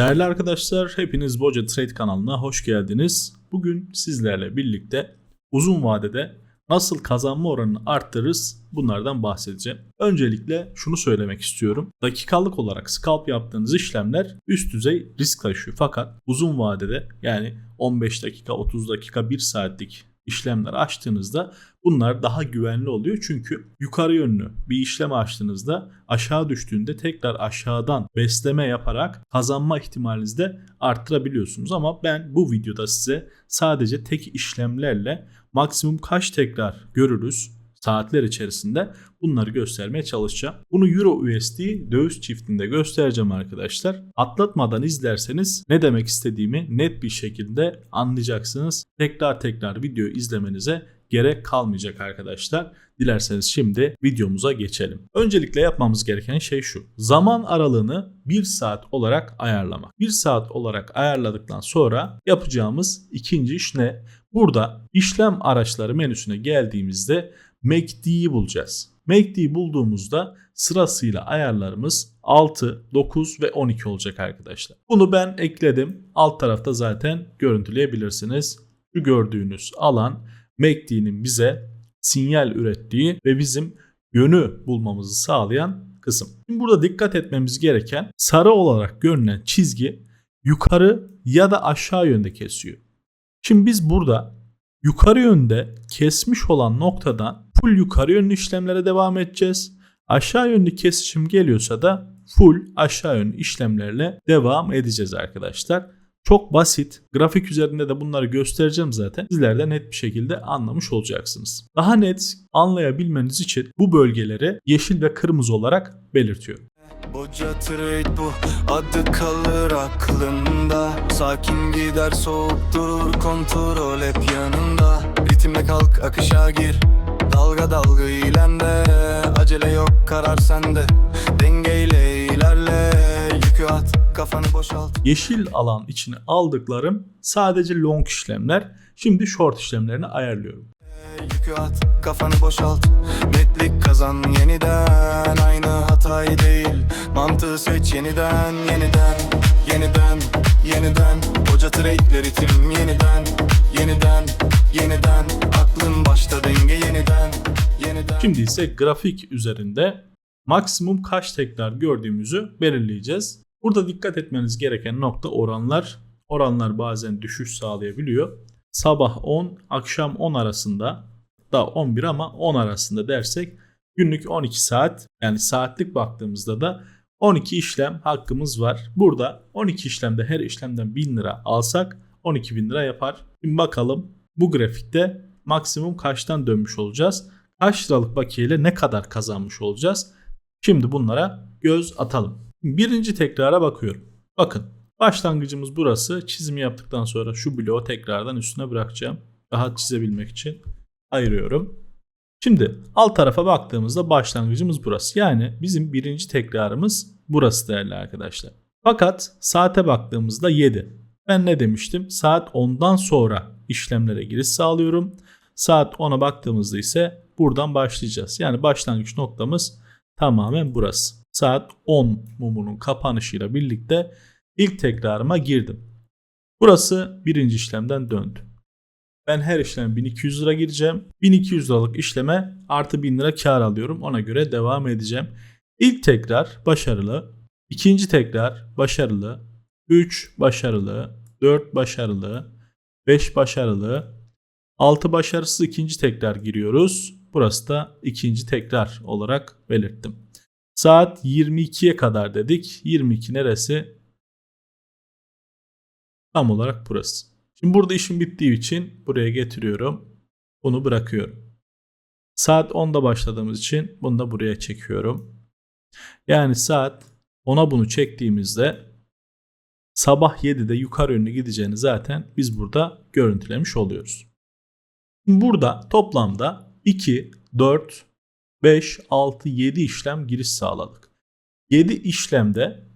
Değerli arkadaşlar, hepiniz Boca Trade kanalına hoş geldiniz. Bugün sizlerle birlikte uzun vadede nasıl kazanma oranını arttırırız bunlardan bahsedeceğim. Öncelikle şunu söylemek istiyorum. Dakikalık olarak scalp yaptığınız işlemler üst düzey risk taşıyor. Fakat uzun vadede yani 15 dakika, 30 dakika, 1 saatlik işlemler açtığınızda bunlar daha güvenli oluyor. Çünkü yukarı yönlü bir işlem açtığınızda aşağı düştüğünde tekrar aşağıdan besleme yaparak kazanma ihtimalinizi de arttırabiliyorsunuz. Ama ben bu videoda size sadece tek işlemlerle maksimum kaç tekrar görürüz saatler içerisinde bunları göstermeye çalışacağım. Bunu Euro USD döviz çiftinde göstereceğim arkadaşlar. Atlatmadan izlerseniz ne demek istediğimi net bir şekilde anlayacaksınız. Tekrar tekrar video izlemenize gerek kalmayacak arkadaşlar. Dilerseniz şimdi videomuza geçelim. Öncelikle yapmamız gereken şey şu. Zaman aralığını 1 saat olarak ayarlamak. 1 saat olarak ayarladıktan sonra yapacağımız ikinci iş ne? Burada işlem araçları menüsüne geldiğimizde MACD'yi bulacağız. MACD'yi bulduğumuzda sırasıyla ayarlarımız 6, 9 ve 12 olacak arkadaşlar. Bunu ben ekledim. Alt tarafta zaten görüntüleyebilirsiniz. Şu gördüğünüz alan MACD'nin bize sinyal ürettiği ve bizim yönü bulmamızı sağlayan kısım. Şimdi burada dikkat etmemiz gereken sarı olarak görünen çizgi yukarı ya da aşağı yönde kesiyor. Şimdi biz burada yukarı yönde kesmiş olan noktadan full yukarı yönlü işlemlere devam edeceğiz. Aşağı yönlü kesişim geliyorsa da full aşağı yönlü işlemlerle devam edeceğiz arkadaşlar. Çok basit. Grafik üzerinde de bunları göstereceğim zaten. Sizler de net bir şekilde anlamış olacaksınız. Daha net anlayabilmeniz için bu bölgeleri yeşil ve kırmızı olarak belirtiyorum. Boca trade bu adı kalır aklımda Sakin gider soğuk durur kontrol hep yanında Ritimle kalk akışa gir Dalga dalga ilerle Acele yok karar sende. Dengeyle ilerle Yükü at kafanı boşalt. Yeşil alan içine aldıklarım sadece long işlemler. Şimdi short işlemlerini ayarlıyorum. Yükü at kafanı boşalt. Netlik kazan yeniden. Aynı hatayı değil Mantığı seç yeniden Yeniden Yeniden Yeniden Hoca trade'le ritim yeniden Yeniden Yeniden Aklın başta denge yeniden Yeniden Şimdi ise grafik üzerinde maksimum kaç tekrar gördüğümüzü belirleyeceğiz. Burada dikkat etmeniz gereken nokta oranlar. Oranlar bazen düşüş sağlayabiliyor. Sabah 10, akşam 10 arasında da 11 ama 10 arasında dersek günlük 12 saat yani saatlik baktığımızda da 12 işlem hakkımız var. Burada 12 işlemde her işlemden 1000 lira alsak 12 bin lira yapar. Şimdi bakalım bu grafikte maksimum kaçtan dönmüş olacağız? Kaç liralık bakiyeyle ne kadar kazanmış olacağız? Şimdi bunlara göz atalım. Birinci tekrara bakıyorum. Bakın başlangıcımız burası. Çizimi yaptıktan sonra şu bloğu tekrardan üstüne bırakacağım. Rahat çizebilmek için ayırıyorum. Şimdi alt tarafa baktığımızda başlangıcımız burası. Yani bizim birinci tekrarımız burası değerli arkadaşlar. Fakat saate baktığımızda 7. Ben ne demiştim? Saat 10'dan sonra işlemlere giriş sağlıyorum. Saat 10'a baktığımızda ise buradan başlayacağız. Yani başlangıç noktamız tamamen burası. Saat 10 mumunun kapanışıyla birlikte ilk tekrarıma girdim. Burası birinci işlemden döndü. Ben her işlem 1200 lira gireceğim. 1200 liralık işleme artı 1000 lira kar alıyorum. Ona göre devam edeceğim. İlk tekrar başarılı. ikinci tekrar başarılı. 3 başarılı. 4 başarılı. 5 başarılı. 6 başarısız ikinci tekrar giriyoruz. Burası da ikinci tekrar olarak belirttim. Saat 22'ye kadar dedik. 22 neresi? Tam olarak burası. Şimdi burada işim bittiği için buraya getiriyorum. Bunu bırakıyorum. Saat 10'da başladığımız için bunu da buraya çekiyorum. Yani saat 10'a bunu çektiğimizde sabah 7'de yukarı yönlü gideceğini zaten biz burada görüntülemiş oluyoruz. Burada toplamda 2, 4, 5, 6, 7 işlem giriş sağladık. 7 işlemde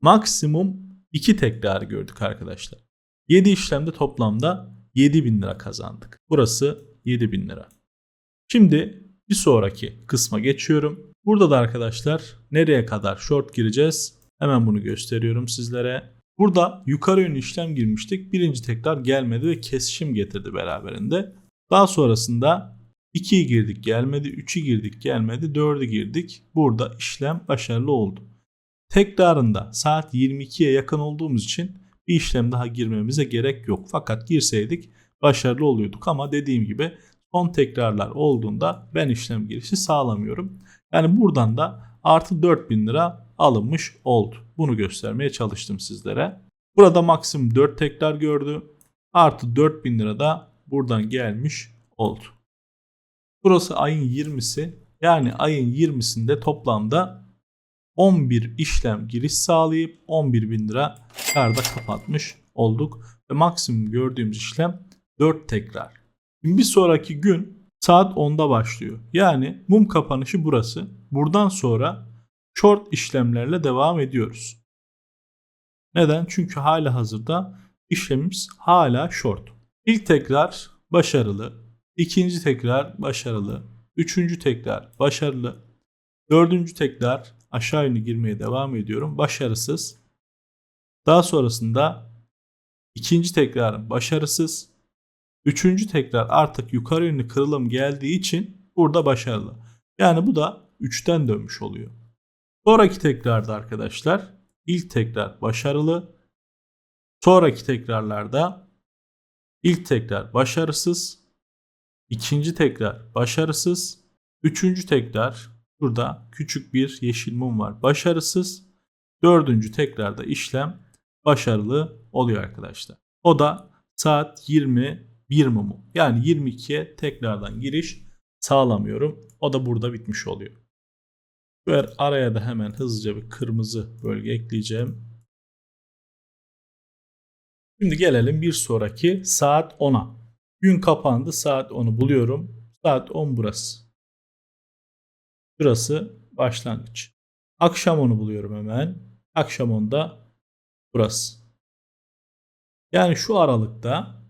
maksimum 2 tekrar gördük arkadaşlar. 7 işlemde toplamda 7000 lira kazandık. Burası 7000 lira. Şimdi bir sonraki kısma geçiyorum. Burada da arkadaşlar nereye kadar short gireceğiz? Hemen bunu gösteriyorum sizlere. Burada yukarı yönlü işlem girmiştik. Birinci tekrar gelmedi ve kesişim getirdi beraberinde. Daha sonrasında 2'yi girdik gelmedi, 3'ü girdik gelmedi, 4'ü girdik. Burada işlem başarılı oldu. Tekrarında saat 22'ye yakın olduğumuz için bir işlem daha girmemize gerek yok. Fakat girseydik başarılı oluyorduk ama dediğim gibi son tekrarlar olduğunda ben işlem girişi sağlamıyorum. Yani buradan da artı 4000 lira alınmış oldu. Bunu göstermeye çalıştım sizlere. Burada maksimum 4 tekrar gördü. Artı 4000 lira da buradan gelmiş oldu. Burası ayın 20'si. Yani ayın 20'sinde toplamda 11 işlem giriş sağlayıp 11 bin lira karda kapatmış olduk. Ve maksimum gördüğümüz işlem 4 tekrar. Şimdi bir sonraki gün saat 10'da başlıyor. Yani mum kapanışı burası. Buradan sonra short işlemlerle devam ediyoruz. Neden? Çünkü hala hazırda işlemimiz hala short. İlk tekrar başarılı. ikinci tekrar başarılı. Üçüncü tekrar başarılı. Dördüncü tekrar aşağı yönlü girmeye devam ediyorum. Başarısız. Daha sonrasında ikinci tekrar başarısız. Üçüncü tekrar artık yukarı yönlü kırılım geldiği için burada başarılı. Yani bu da 3'ten dönmüş oluyor. Sonraki tekrarda arkadaşlar ilk tekrar başarılı. Sonraki tekrarlarda ilk tekrar başarısız. ikinci tekrar başarısız. Üçüncü tekrar burada küçük bir yeşil mum var. Başarısız. Dördüncü tekrarda işlem başarılı oluyor arkadaşlar. O da saat 21 mumu. Yani 22'ye tekrardan giriş sağlamıyorum. O da burada bitmiş oluyor. Böyle araya da hemen hızlıca bir kırmızı bölge ekleyeceğim. Şimdi gelelim bir sonraki saat 10'a. Gün kapandı saat 10'u buluyorum. Saat 10 burası. Burası başlangıç. Akşam 10'u buluyorum hemen. Akşam 10'da burası. Yani şu aralıkta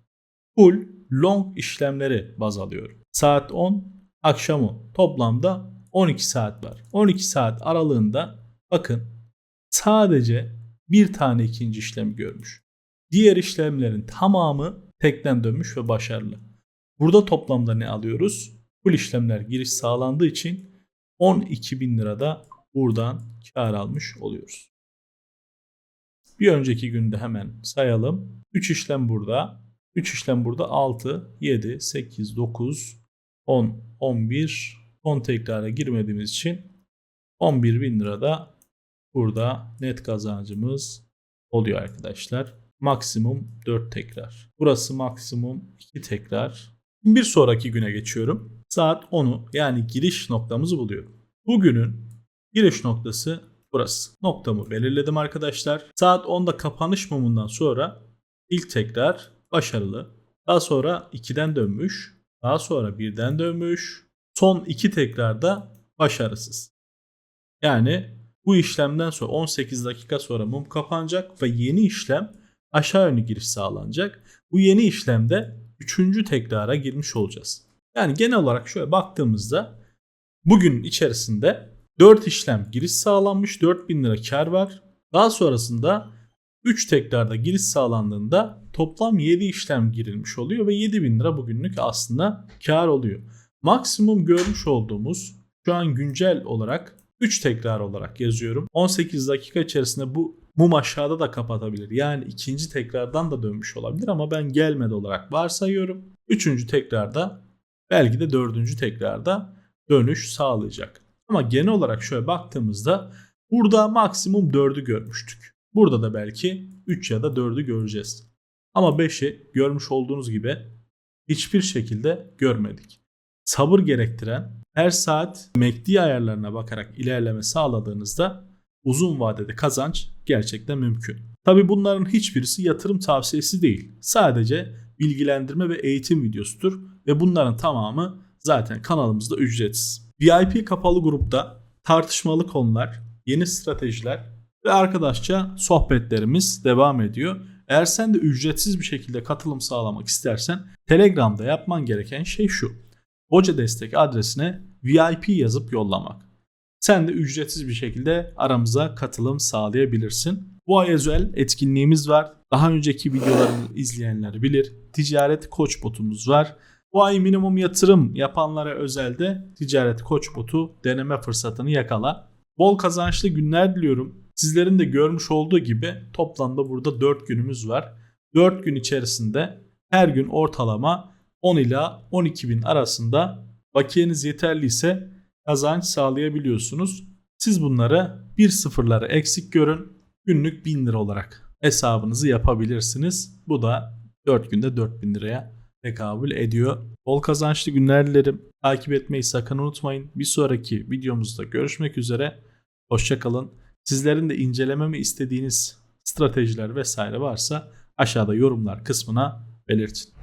full long işlemleri baz alıyorum. Saat 10, akşam 10. Toplamda 12 saat var. 12 saat aralığında bakın sadece bir tane ikinci işlem görmüş. Diğer işlemlerin tamamı tekten dönmüş ve başarılı. Burada toplamda ne alıyoruz? Full işlemler giriş sağlandığı için 12 bin lira da buradan kar almış oluyoruz. Bir önceki günde hemen sayalım. 3 işlem burada. 3 işlem burada 6, 7, 8, 9, 10, 11, 10 tekrara girmediğimiz için 11 bin lira da burada net kazancımız oluyor arkadaşlar. Maksimum 4 tekrar. Burası maksimum 2 tekrar. Bir sonraki güne geçiyorum. Saat 10'u yani giriş noktamızı buluyorum. Bugünün giriş noktası burası. Noktamı belirledim arkadaşlar. Saat 10'da kapanış mumundan sonra ilk tekrar başarılı. Daha sonra 2'den dönmüş. Daha sonra 1'den dönmüş. Son 2 tekrarda başarısız. Yani bu işlemden sonra 18 dakika sonra mum kapanacak ve yeni işlem aşağı yönlü giriş sağlanacak. Bu yeni işlemde 3. tekrara girmiş olacağız. Yani genel olarak şöyle baktığımızda bugün içerisinde 4 işlem giriş sağlanmış 4000 lira kar var. Daha sonrasında 3 tekrarda giriş sağlandığında toplam 7 işlem girilmiş oluyor ve 7000 lira bugünlük aslında kar oluyor. Maksimum görmüş olduğumuz şu an güncel olarak 3 tekrar olarak yazıyorum. 18 dakika içerisinde bu mum aşağıda da kapatabilir. Yani ikinci tekrardan da dönmüş olabilir ama ben gelmedi olarak varsayıyorum. Üçüncü tekrarda belki de dördüncü tekrarda dönüş sağlayacak. Ama genel olarak şöyle baktığımızda burada maksimum 4'ü görmüştük. Burada da belki 3 ya da 4'ü göreceğiz. Ama 5'i görmüş olduğunuz gibi hiçbir şekilde görmedik. Sabır gerektiren her saat MACD ayarlarına bakarak ilerleme sağladığınızda uzun vadede kazanç gerçekten mümkün. Tabi bunların hiçbirisi yatırım tavsiyesi değil. Sadece bilgilendirme ve eğitim videosudur ve bunların tamamı zaten kanalımızda ücretsiz. VIP kapalı grupta tartışmalı konular, yeni stratejiler ve arkadaşça sohbetlerimiz devam ediyor. Eğer sen de ücretsiz bir şekilde katılım sağlamak istersen Telegram'da yapman gereken şey şu. Hoca destek adresine VIP yazıp yollamak. Sen de ücretsiz bir şekilde aramıza katılım sağlayabilirsin. Bu ay özel etkinliğimiz var. Daha önceki videolarımı izleyenler bilir. Ticaret koç botumuz var. Bu ay minimum yatırım yapanlara özelde ticaret koç botu deneme fırsatını yakala. Bol kazançlı günler diliyorum. Sizlerin de görmüş olduğu gibi toplamda burada 4 günümüz var. 4 gün içerisinde her gün ortalama 10 ila 12 bin arasında bakiyeniz yeterliyse kazanç sağlayabiliyorsunuz. Siz bunları bir sıfırları eksik görün. Günlük 1000 lira olarak hesabınızı yapabilirsiniz. Bu da 4 günde 4000 liraya tekabül ediyor. Bol kazançlı günler dilerim. Takip etmeyi sakın unutmayın. Bir sonraki videomuzda görüşmek üzere. Hoşçakalın. Sizlerin de incelememi istediğiniz stratejiler vesaire varsa aşağıda yorumlar kısmına belirtin.